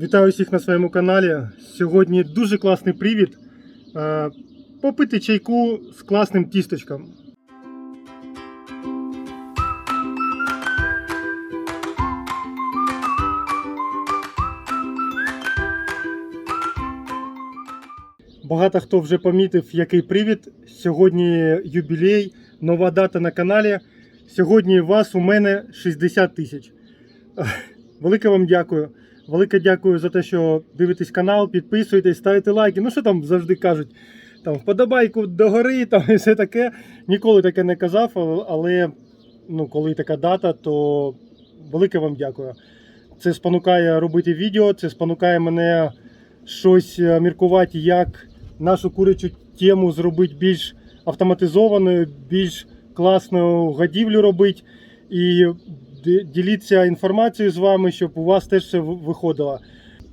Вітаю всіх на своєму каналі. Сьогодні дуже класний привід. е, Попити чайку з класним тісточком. Багато хто вже помітив, який привід. Сьогодні юбілей, нова дата на каналі. Сьогодні вас у мене 60 тисяч. Велике вам дякую. Велике дякую за те, що дивитесь канал, підписуєтесь, ставите лайки. Ну що там завжди кажуть, там вподобайку догори, там і все таке. Ніколи таке не казав, але- ну, коли така дата, то велике вам дякую. Це спонукає робити відео, це спонукає мене щось е, міркувати, як нашу курячу тему зробити більш автоматизованою, більш класною годівлю робити. І діліться інформацією з вами, щоб у вас теж все виходило.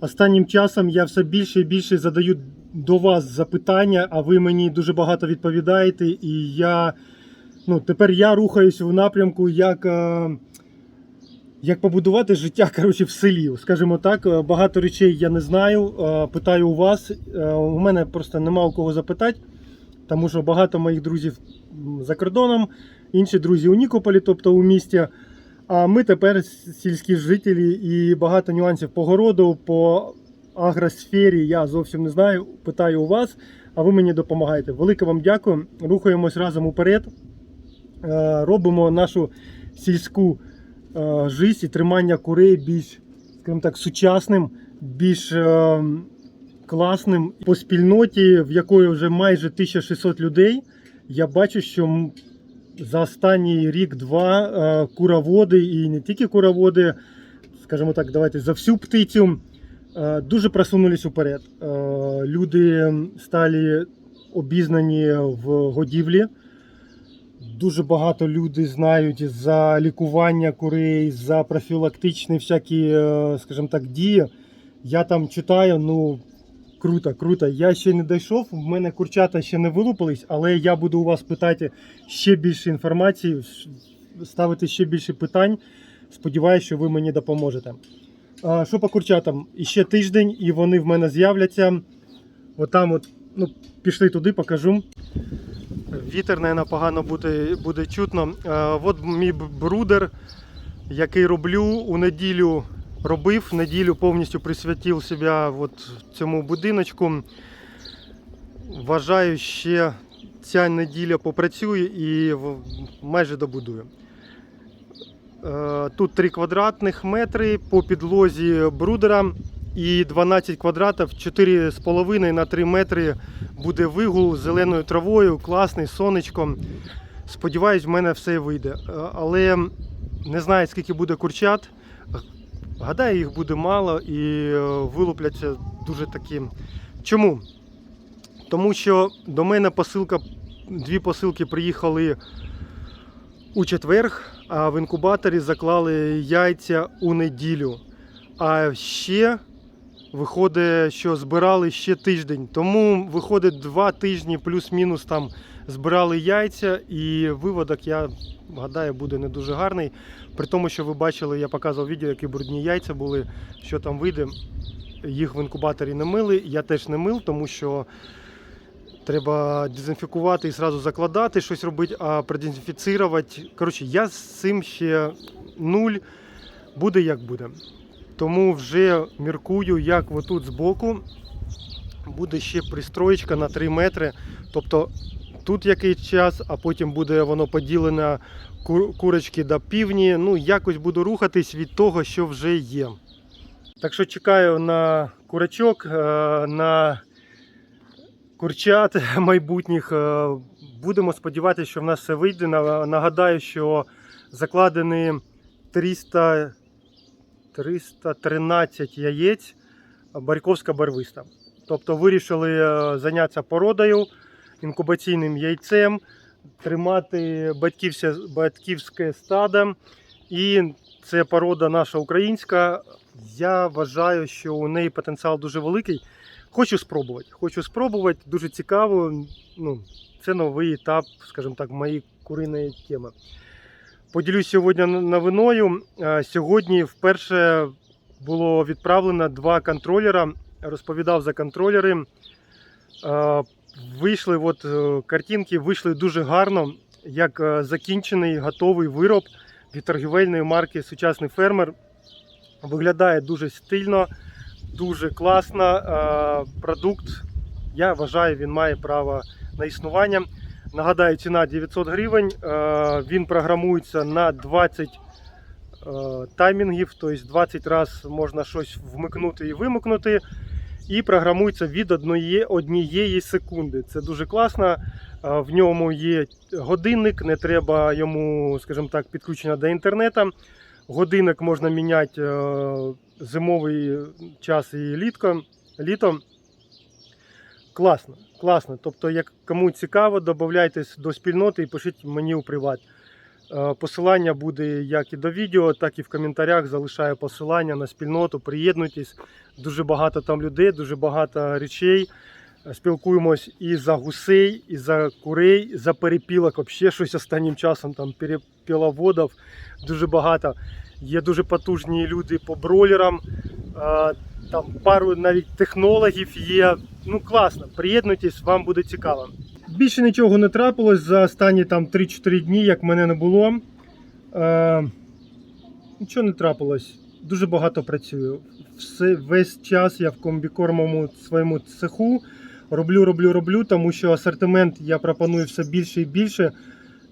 Останнім часом я все більше і більше задаю до вас запитання, а ви мені дуже багато відповідаєте. І я ну, тепер я рухаюсь в напрямку, як, е, як побудувати життя коротше, в селі. Скажімо так, Е, багато речей я не знаю. е, Питаю у вас. У мене просто нема у кого запитати, тому що багато моїх друзів за кордоном, інші друзі у Нікополі, тобто у місті. А ми тепер сільські жителі і багато нюансів по городу, по агросфері я зовсім не знаю. Питаю у вас, а ви мені допомагаєте. Велике вам дякую. Рухаємось разом уперед. Е, Робимо нашу сільську е, життя і тримання курей більш, скажімо так, сучасним, більш е, класним. По спільноті, в якої вже майже 1600 людей, я бачу, що за останній рік-два е, куроводи і не тільки куроводи, скажімо так, давайте за всю птицю е, дуже просунулись уперед. Е, Люди стали обізнані в годівлі. Дуже багато людей знають за лікування курей, за профілактичні всякі, скажімо так, дії. Я там читаю, ну круто, круто. Я ще не дійшов, в мене курчата ще не вилупились, але я буду у вас питати ще більше інформації, ставити ще більше питань. Сподіваюся, що ви мені допоможете. А, що по курчатам? Іще тиждень, і вони в мене з'являться. Отам, от, ну, пішли туди, покажу. Вітер, мабуть, погано буде, буде чутно. Е, от мій брудер, який роблю у неділю робив. Неділю повністю присвятив себе от цьому будиночку. Вважаю, ще ця неділя попрацює і майже добудую. Е, Тут 3 квадратних метри по підлозі брудера і 12 квадратів, 4,5 на 3 метри буде вигул зеленою травою, класний, сонечком. Сподіваюсь, в мене все вийде. Е, Але не знаю, скільки буде курчат. Гадаю, їх буде мало і е, вилупляться дуже такі. Чому? Тому що до мене посилка, дві посилки приїхали у четвер, а в інкубаторі заклали яйця у неділю. А ще виходить, що збирали ще тиждень. Тому виходить два тижні плюс-мінус там збирали яйця, і виводок, я гадаю, буде не дуже гарний. При тому, що ви бачили, я показував відео, які брудні яйця були, що там вийде. Їх в інкубаторі не мили. Я теж не мив, тому що треба дезінфікувати і одразу закладати, щось робити, а продезінфіцірувати. Коротше, я з цим ще нуль. Буде як буде. Тому вже міркую, як отут збоку буде ще пристроєчка на 3 метри. Тобто тут який час, а потім буде воно поділено курочки до півні. Ну, якось буду рухатись від того, що вже є. Так що чекаю на курочок, е, на курчат майбутніх. Е, Будемо сподіватися, що в нас все вийде. Нагадаю, що закладені 300, 313 яєць Барьковська барвиста. Тобто вирішили е, зайнятися породою, інкубаційним яйцем, тримати батьківське, стадо. І це порода наша українська. Я вважаю, що у неї потенціал дуже великий. Хочу спробувати. Хочу спробувати, дуже цікаво. Ну, це новий етап, скажімо так, моєї куриної теми. Поділюсь сьогодні новиною. Е, Сьогодні вперше було відправлено два контролера. Розповідав за контролери. Е, Вийшли, от е, картинки вийшли дуже гарно, як закінчений готовий вироб від торгівельної марки Сучасний фермер. Виглядає дуже стильно, дуже класно. Продукт, я вважаю, він має право на існування. Нагадаю, ціна 900 гривень. Е, Він програмується на 20 е, таймінгів, тобто 20 разів можна щось вмикнути і вимикнути. І програмується від одної, однієї секунди. Це дуже класно. Е, В ньому є годинник, не треба йому, скажімо так, підключення до інтернету. Годинник можна міняти зимовий час і літко, літом. Класно, класно. Тобто, як кому цікаво, додайтесь до спільноти і пишіть мені у приват. Е, Посилання буде як і до відео, так і в коментарях. Залишаю посилання на спільноту. Приєднуйтесь. Дуже багато там людей, дуже багато речей. Е, Спілкуємось і за гусей, і за курей, і за перепілок. Взагалі щось останнім часом там перепіловодів дуже багато. Є дуже потужні люди по бройлерам. Там пару навіть технологів є. Ну класно, приєднуйтесь, вам буде цікаво. Більше нічого не трапилось за останні там 3-4 дні, як мене не було. Е, нічого не трапилось. Дуже багато працюю. Все, весь час я в комбікормовому своєму цеху роблю, роблю, роблю, тому що асортимент я пропоную все більше і більше.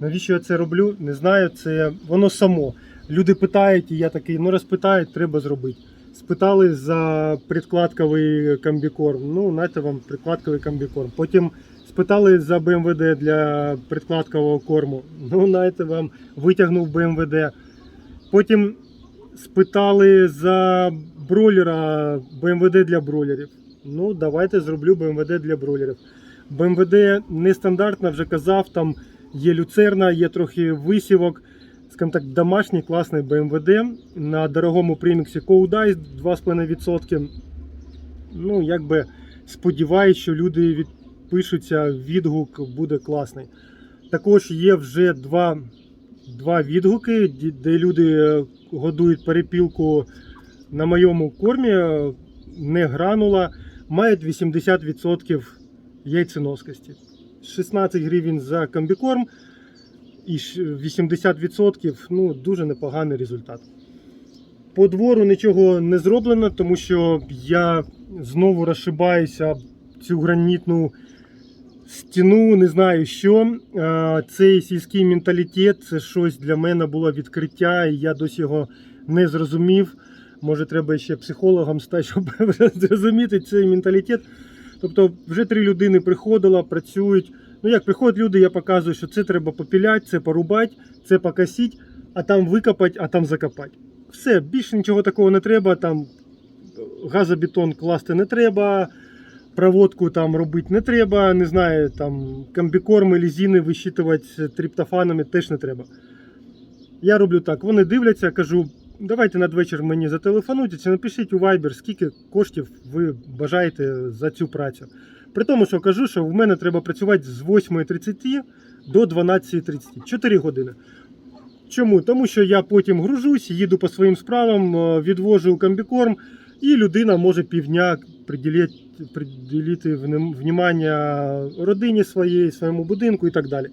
Навіщо я це роблю? Не знаю. Це воно само. Люди питають, і я такий, ну розпитають, треба зробити. Спитали за предкладковий комбікорм. Ну, знаєте вам предкладковий комбікорм. Потім спитали за БМВД для предкладкового корму. Ну, знаєте вам, витягнув БМВД. Потім спитали за бройлера БМВД для бройлерів. Ну, давайте зроблю БМВД для бройлерів. БМВД нестандартна, вже казав, там є люцерна, є трохи висівок. Скажімо так, домашній класний БМВД на дорогому приміксі Codice 2,5%. Ну, якби сподіваюсь, що люди відпишуться, відгук буде класний. Також є вже два, два відгуки, де люди е, годують перепілку на моєму кормі, е, не гранула, мають 80% яйценоскості. 16 гривень за комбікорм і 80% ну, дуже непоганий результат. По двору нічого не зроблено, тому що я знову розшибаюся цю гранітну стіну, не знаю що. Цей сільський менталітет це щось для мене було відкриття, і я досі його не зрозумів. Може, треба ще психологом стати, щоб зрозуміти цей менталітет. Тобто, вже три людини приходило, працюють. Ну як приходять люди, я показую, що це треба попіляти, це порубати, це покосити, а там викопати, а там закопати. Все, більше нічого такого не треба. Там газобетон класти не треба, проводку там робити не треба. Не знаю, там комбікорми, лізіни вищитувати триптофанами теж не треба. Я роблю так. Вони дивляться, кажу, давайте надвечір мені зателефонуйте чи напишіть у Viber, скільки коштів ви бажаєте за цю працю. При тому, що кажу, що в мене треба працювати з 8.30 до 12.30, 4 години. Чому? Тому що я потім гружусь, їду по своїм справам, е, відвожу комбікорм, і людина може півдня приділити, внімання родині своєї, своєму будинку і так далі.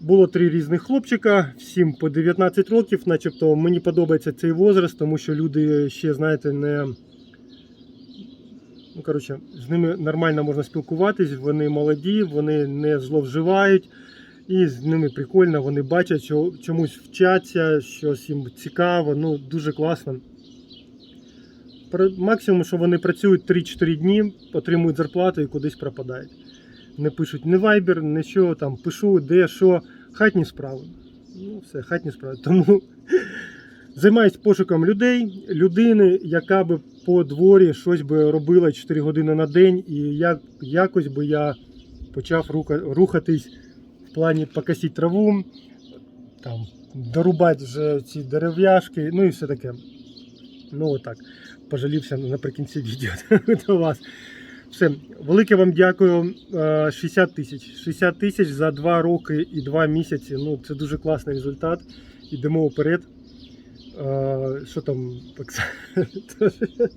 Було три різних хлопчика, всім по 19 років, начебто мені подобається цей возраст, тому що люди ще, знаєте, не. Ну, коротше, з ними нормально можна спілкуватись, вони молоді, вони не зловживають. І з ними прикольно, вони бачать, що чомусь вчаться, щось їм цікаво, ну дуже класно. Максимум, що вони працюють 3-4 дні, отримують зарплату і кудись пропадають. Не пишуть ні Viber, ні що там, пишу, де, що, хатні справи. Ну, все, хатні справи. Тому займаюсь пошуком людей, людини, яка би по дворі щось би робила 4 години на день, і як, якось би я почав рухатись в плані покосити траву, там, дорубати вже ці дерев'яшки, ну і все таке. Ну, отак. Пожалівся наприкінці відео до вас. Все, велике вам дякую. Е, 60 тисяч. 60 тисяч за 2 роки і 2 місяці. Ну, це дуже класний результат. Ідемо вперед. Що там, Оксана?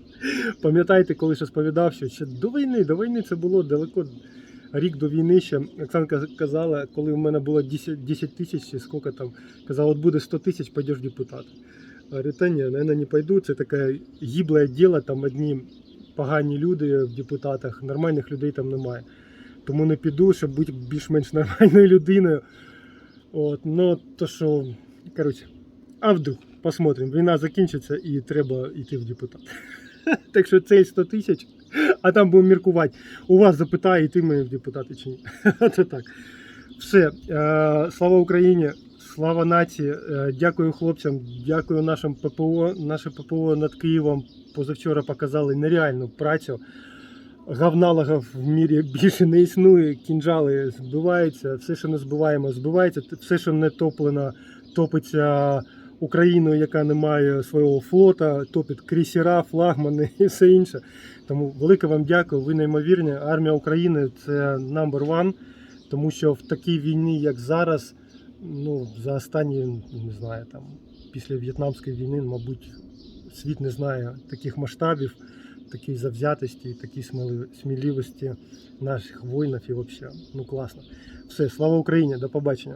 Пам'ятаєте, коли ще сповідав, що ще до війни, до війни це було далеко рік до війни ще. Оксанка казала, коли в мене було 10, 10 тисяч, чи скільки там, казала, от буде 100 тисяч, пойдеш депутат. Говорю, та ні, наверное, не пойду. Це таке гібле діло, там одні погані люди в депутатах, нормальних людей там немає. Тому не піду, щоб бути більш-менш нормальною людиною. От, ну, то що, коротше, а вдруг, посмотрим, війна закінчиться і треба йти в депутат. Так що цей 100 тисяч, а там будемо міркувати. У вас запитає, йти ми в депутати чи ні. Це так. Все. Е, Слава Україні, слава нації. Е, Дякую хлопцям, дякую нашим ППО. Наше ППО над Києвом позавчора показали нереальну працю. Гавналога в мірі більше не існує, кінжали збиваються, все, що не збиваємо, збивається, все, що не топлено, топиться Україною, яка не має свого флота, топить крейсера, флагмани і все інше. Тому велике вам дякую. Ви неймовірні. Армія України це number one, тому що в такій війні, як зараз, ну за останні не знаю, там після В'єтнамської війни, мабуть, світ не знає таких масштабів, такої завзятості, сміли- сміливості наших воїнів і взагалі. Ну класно. Все, слава Україні, до побачення.